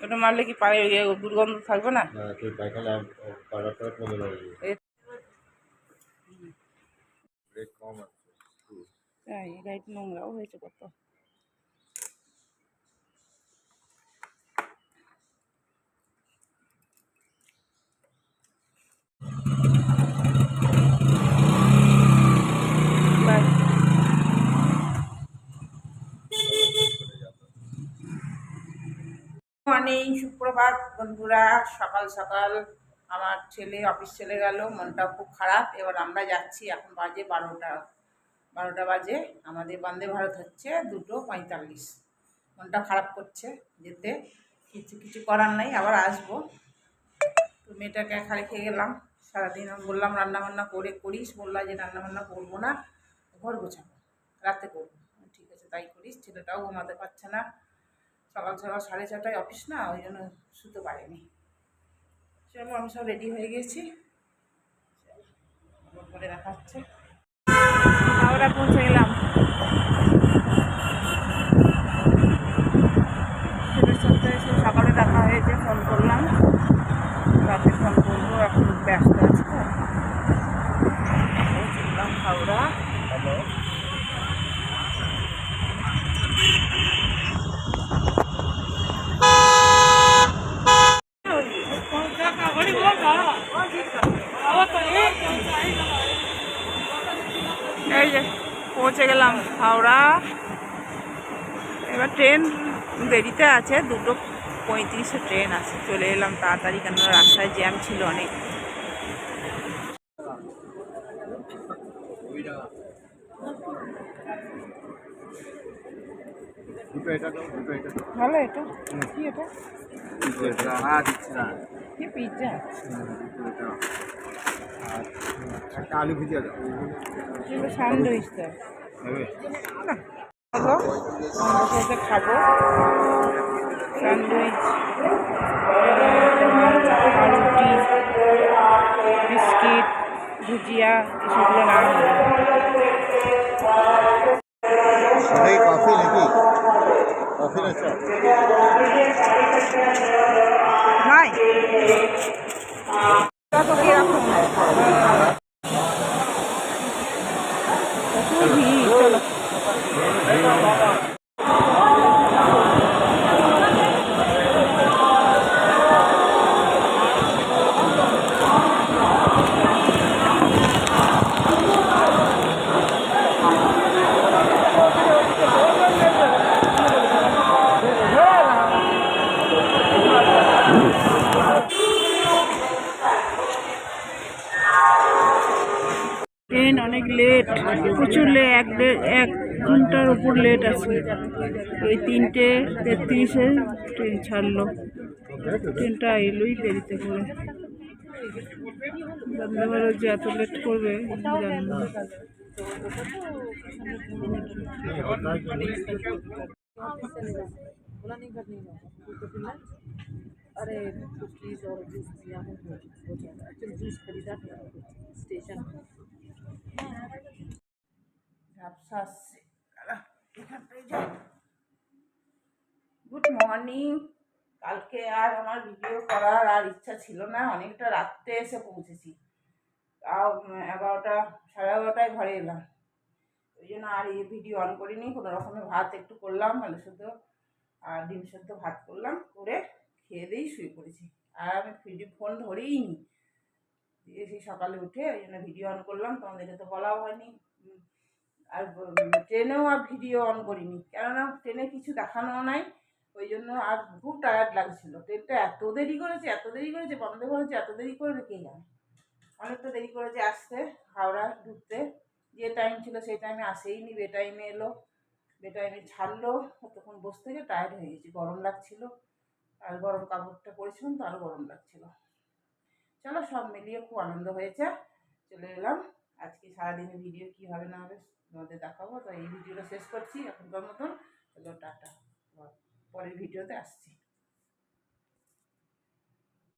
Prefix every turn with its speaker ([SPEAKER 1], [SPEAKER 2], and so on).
[SPEAKER 1] ওটা মারলে কি পায়ে ইয়ে দুর্গন্ধ থাকবে না?
[SPEAKER 2] নোংরাও হয়েছে পায়খানা করার পরে কমে যাবে
[SPEAKER 1] এ-
[SPEAKER 2] ব্রেক কম আছে
[SPEAKER 1] তাই গাড়িটা নোংরাও হয়েছে কত বাই মর্নিং সুপ্রভাত বন্ধুরা। সকাল সকাল আমার ছেলে অফিস চলে গেল। মনটা খুব খারাপ। এবার আমরা যাচ্ছি এখন বাজে বারোটা বারোটা বাজে। আমাদের বন্দে ভারত হচ্ছে দুটো পঁয়তাল্লিশ। মনটা খারাপ করছে যেতে। কিছু কিছু করার নাই, আবার আসব। তো মেয়েটাকে খালি খেয়ে গেলাম। সারাদিন বললাম, রান্নাবান্না করে করিস। বললাম যে রান্নাবান্না করব না, ঘর গোছাবো, রাতে করব। ঠিক আছে, তাই করিস। ছেলেটাও ঘুমাতে পারছে না। সকাল সকাল সাড়ে ছটায় অফিস না, ওই জন্য শুতে পারিনি। সেরকম আমি সব রেডি হয়ে গেছি। করে রাখা হচ্ছে। হাওড়া পৌঁছে গেলাম ছেলের সাথে এসে সকালে দেখা হয়েছে ফোন করলাম রাতে ফোন করব এখন ব্যস্ত আছে তো পৌঁছলাম হাওড়া
[SPEAKER 2] হ্যালো
[SPEAKER 1] এই যে পৌঁছে গেলাম হাওড়া। এবার ট্রেন দেরিতে আছে দুটো পঁয়ত্রিশে ট্রেন আছে। চলে এলাম তাড়াতাড়ি কেন রাস্তায় জ্যাম ছিল অনেক। ভালো এটা? কি এটা?
[SPEAKER 2] দুটো আর একটা আলু ভুজিয়া দাও।
[SPEAKER 1] স্যান্ডউইচ আমাদের সাথে খাব। স্যান্ডউইচ রুটি বিস্কিট ভুজিয়া এসবগুলো নাম
[SPEAKER 2] কফি নাকি? কফি না চা
[SPEAKER 1] নাই কত কীরকম প্রচুর ভিড় ট্রেন অনেক লেট প্রচুর লে এক ডে- এক ঘন্টার উপর লেট আছে ওই তিনটে তেত্রিশে ট্রেন ছাড়লো ট্রেনটা এলোই দেরিতে করে বন্দে ভারত যে এত লেট করবে জানি না
[SPEAKER 3] अरे कुछ चीज़ और जूस पिया हूँ वो हो जाएगा एक्चुअली जूस खरीदा था स्टेशन
[SPEAKER 1] গুড মর্নিং কালকে আর আমার ভিডিও করার আর ইচ্ছা ছিল না, অনেকটা রাত্রে এসে পৌঁছেছি। তাও এগারোটা, সাড়ে এগারোটায় ঘরে এলাম। ওই জন্য আর এই ভিডিও অন করিনি, কোনো রকমের ভাত একটু করলাম, আলু সেদ্ধ আর ডিম সেদ্ধ ভাত করলাম, করে খেয়ে দিয়েই শুয়ে পড়েছি। আর আমি ভিডিও ফোন ধরেই নি। দিয়ে সেই সকালে উঠে ওই জন্য ভিডিও অন করলাম, তোমাদেরকে তো বলাও হয়নি। আর ট্রেনেও আর ভিডিও অন করিনি। কেননা ট্রেনে কিছু দেখানো নাই, ওই জন্য আর খুব টায়ার্ড লাগছিল। ট্রেনটা এত দেরি করেছে, এত দেরি করেছে, বন্ধে করেছে, এত দেরি করবে কে জানে? অনেকটা দেরি করেছে আসতে, হাওড়া ঢুকতে। যে টাইম ছিল সেই টাইমে আসেইনি, বে টাইমে এলো। বে টাইমে ছাড়লো তখন বসে থেকে টায়ার্ড হয়ে গেছি। গরম লাগছিল, আর গরম কাপড়টা পরেছিলাম তো আরও গরম লাগছিল। চলো সব মিলিয়ে খুব আনন্দ হয়েছে। চলে এলাম। আজকে সারাদিনের ভিডিও কী হবে না হবে? তোমাদের দেখাবো। তো এই ভিডিওটা শেষ করছি। এখনকার মতন। তাহলে টাটা। পরের ভিডিওতে আসছি।